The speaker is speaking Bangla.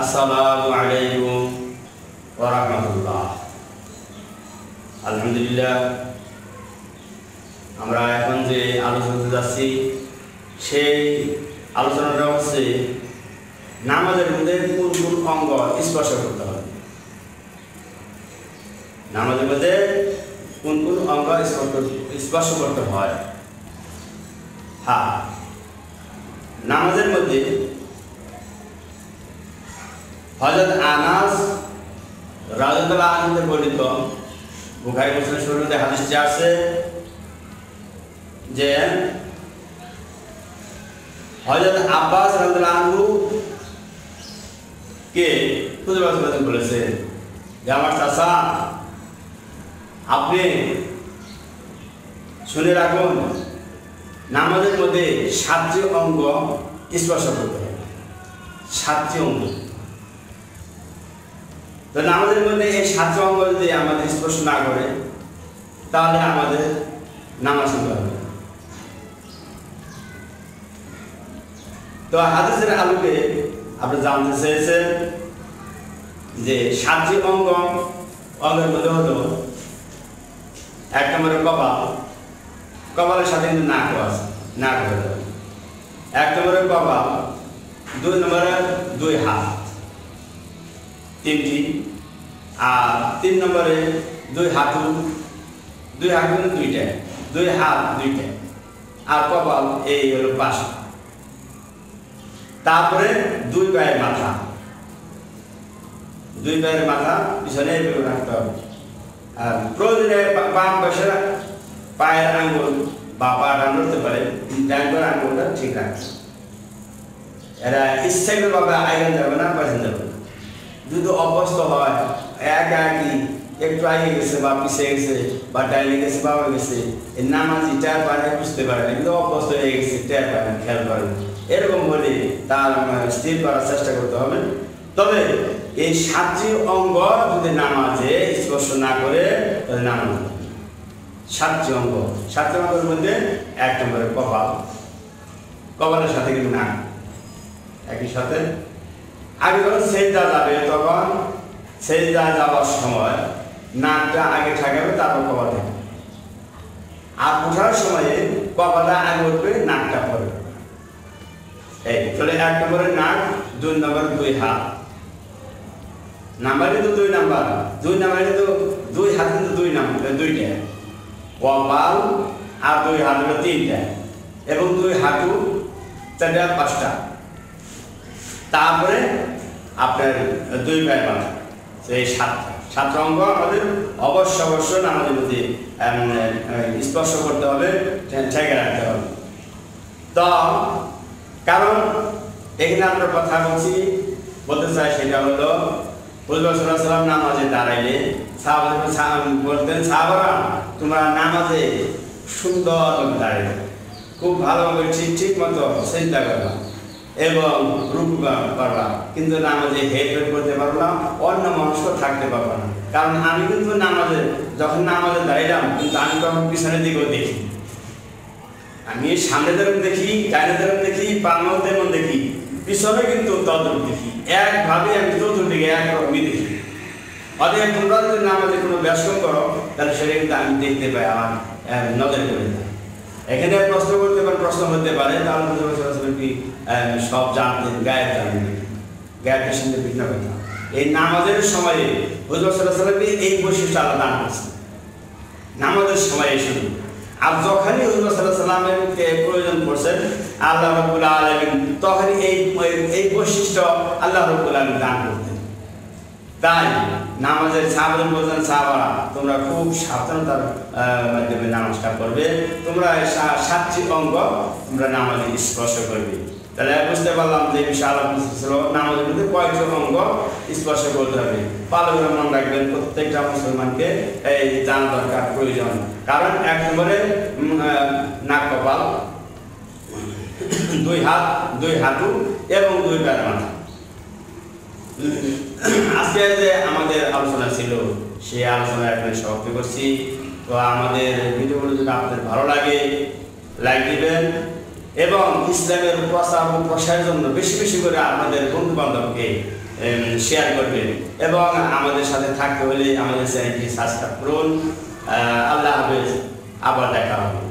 আসসালামু আলাইকুম আলহামদুলিল্লাহ, আমরা এখন যে আলোচনাতে যাচ্ছি, সেই আলোচনাটা হচ্ছে নামাজের মধ্যে কোন কোন অঙ্গ স্পর্শ করতে হবে? নামাজের মধ্যে কোন কোন অঙ্গ স্পর্শ করতে হয়? হ্যাঁ নামাজের মধ্যে হজরত আনাস রাজুল্লাহ আনন্দে বর্ণিত, বুখারি, মুসলিম শুরুতে হাদিসটি আছে যে হজরত আব্বাস রাজুল্লাহ আনহু কে? খুদে বাসবাদন বলেছেন যে আমার চাষা আপনি শুনে রাখুন নামাজের মধ্যে সাতটি অঙ্গ স্পর্শ করতে হবে। সাতটি অঙ্গ। তো নামাজের মধ্যে এই সাতটি অঙ্গ যদি আমাদের স্পর্শ না করে, তাহলে আমাদের নামাজ শুনতে হবে। তো হাদিসের আলোকে আপনি জানতে চেয়েছেন যে সাতটি অঙ্গ, অঙ্গের মধ্যে হলো এক নম্বরে কপাল কপালের সাথে কিন্তু নাক আছে, নাক হয়ে যাবে। এক নম্বরে কপাল, দুই নম্বরে দুই হাত, তিনটি। আর তিন নম্বরে দুই হাঁটু দুই হাঁটু মানে দুইটা, দুই হাত দুইটা। আর কপাল এই হলো পাঁচটা তারপরে দুই পায়ের মাথা। দুই পায়ের মাথা, পিছনে রাখতে হবে। আর প্রয়োজনে বাম পাশে পায়ের আঙ্গুল বা পাটা নড়তে পারে ডান পায়ের আঙ্গুলটা ঠিক রাখছে এরা ইচ্ছাকৃতভাবে আইগান যাবে না পাশে যাবে না। যদি অভ্যস্ত হয় এক একই একটু আগে গেছে বা পিছিয়ে গেছে বা ডাইলে গেছে বা গেছে এই নামাজি পায় না বুঝতে পারে না কিন্তু অভ্যস্ত হয়ে গেছে পায় না খেয়াল করে এরকম বলে তার আহ, স্থির করার চেষ্টা করতে হবে। তবে এই সাতটি অঙ্গ যদি নামাজে স্পর্শ না করে তাহলে নামাজ। সাতটি অঙ্গ। সাতটি অঙ্গের মধ্যে এক নম্বরে কপাল। কপালের সাথে কিন্তু নাক। একই সাথে। আগে যখন সেজদা যাবে, তখন সেজদা যাওয়ার সময় নাকটা আগে ঠাকাবে তারপর কপাল থাকে আর ওঠার সময়ে কপালটা আগে উঠবে, নাকটা পড়বে। এই, তাহলে এক নম্বরে নাক, দুই নম্বর দুই হাত। নাম্বার কিন্তু দুই নাম্বার। দুই নাম্বার কিন্তু দুই হাত কিন্তু দুই নাম্বার দুইটা। কপাল আর দুই হলো তিনটা এবং দুই হাঁটু চারটা পাঁচটা। তারপরে আপনার দুই পায়ের মাথা সেই সাতটা। সাতটা অঙ্গ আমাদের অবশ্য অবশ্য আমাদের উম, স্পর্শ করতে হবে ঠেকে রাখতে হবে। তো কারণ এখানে আমরা কথা বলছি বলতে চাই সেটা হলো সাল্লাম নামাজে দাঁড়াইলে বলতেন সাহাবারা তোমরা নামাজে সুন্দর দাঁড়াইলে খুব ভালোভাবে ঠিক ঠিক মতো চিন্তা করলাম এবং রূপ করবা কিন্তু নামাজে করতে পারব না, অন্য থাকতে কারণ আমি কিন্তু নামাজে, যখন নামাজে দাঁড়াইলাম, কিন্তু আমি তখন পিছনের দিকেও দেখি। আমি সামনে দেখি ডাইনে দেখি পানাও তেমন দেখি, পিছনে কিন্তু তদ্রুপ দেখি। একভাবে আমি চতুর্দিকে একরকমই দেখি। অতএব তোমরা যদি কোনো ব্যস্ত করো, তাহলে সেটা কিন্তু আমি দেখতে পাই আমার এখানে প্রশ্ন করতে পারে, প্রশ্ন হতে পারে তাহলে কি সব জানতেন, গায়েব গায়েবের সঙ্গে ভিন্ন কথা। এই নামাজের সময়ে এই বৈশিষ্ট্য আল্লাহ দান করছেন। নামাজের সময় শুধু। আর যখনই হুজুর সাল্লামের প্রয়োজন পড়ছেন আল্লাহ রব্বুল আলমিন এই এই বৈশিষ্ট্য আল্লাহ রব্বুল আলমিন দান করতেন তাই নামাজের সাহাবাদ বলছেন সাহাবারা তোমরা খুব সাবধানতার মাধ্যমে নামাজটা করবে তোমরা সাতটি অঙ্গ তোমরা নামাজে স্পর্শ করবে। তাহলে বুঝতে পারলাম যে বিশাল ছিল নামাজের মধ্যে কয়েকটি অঙ্গ স্পর্শ করতে হবে। ভালো করে মনে রাখবেন, প্রত্যেকটা মুসলমানকে এই জানা দরকার প্রয়োজন। কারণ এক নম্বরে নাক কপাল, দুই হাত, দুই হাঁটু এবং দুই প্যার মাথা। আজকে যে আমাদের আলোচনা ছিল, সেই আলোচনা এখানে সমাপ্তি করছি। তো আমাদের ভিডিওগুলো যদি আপনাদের ভালো লাগে লাইক দিবেন এবং ইসলামের প্রচার ও প্রসারের জন্য বেশি বেশি করে আপনাদের বন্ধু বান্ধবকে শেয়ার করবেন এবং আমাদের সাথে থাকতে হলে আমাদের চ্যানেলটি সাবস্ক্রাইব করুন। আল্লাহ হাফেজ, আবার দেখা হবে।